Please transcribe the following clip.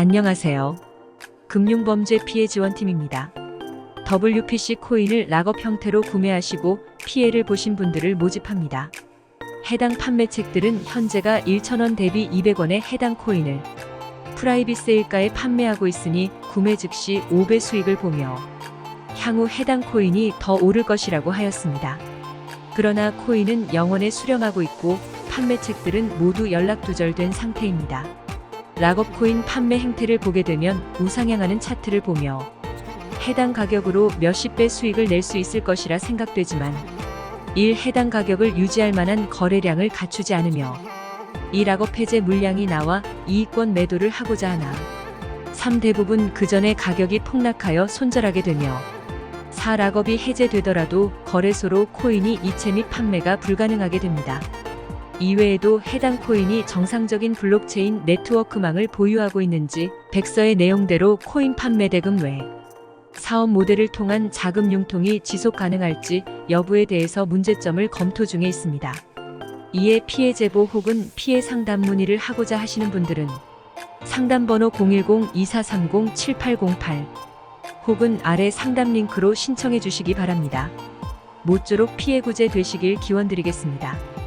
안녕하세요. 금융범죄 피해 지원팀입니다. WPC 코인을 락업 형태로 구매하시고 피해를 보신 분들을 모집합니다. 해당 판매책들은 현재가 1,000원 대비 200원의 해당 코인을 프라이빗 세일가에 판매하고 있으니 구매 즉시 5배 수익을 보며 향후 해당 코인이 더 오를 것이라고 하였습니다. 그러나 코인은 영원에 수령하고 있고 판매책들은 모두 연락 두절된 상태입니다. 락업 코인 판매 행태를 보게 되면 우상향하는 차트를 보며 해당 가격으로 몇십 배 수익을 낼 수 있을 것이라 생각되지만 1. 해당 가격을 유지할 만한 거래량을 갖추지 않으며 이 락업 해제 물량이 나와 이익권 매도를 하고자 하나 3. 대부분 그 전에 가격이 폭락하여 손절하게 되며 4. 락업이 해제되더라도 거래소로 코인이 이체 및 판매가 불가능하게 됩니다. 이외에도 해당 코인이 정상적인 블록체인 네트워크망을 보유하고 있는지 백서의 내용대로 코인 판매 대금 외 사업 모델을 통한 자금 융통이 지속 가능할지 여부에 대해서 문제점을 검토 중에 있습니다. 이에 피해 제보 혹은 피해 상담 문의를 하고자 하시는 분들은 상담번호 010-2430-7808 혹은 아래 상담 링크로 신청해 주시기 바랍니다. 모쪼록 피해 구제 되시길 기원드리겠습니다.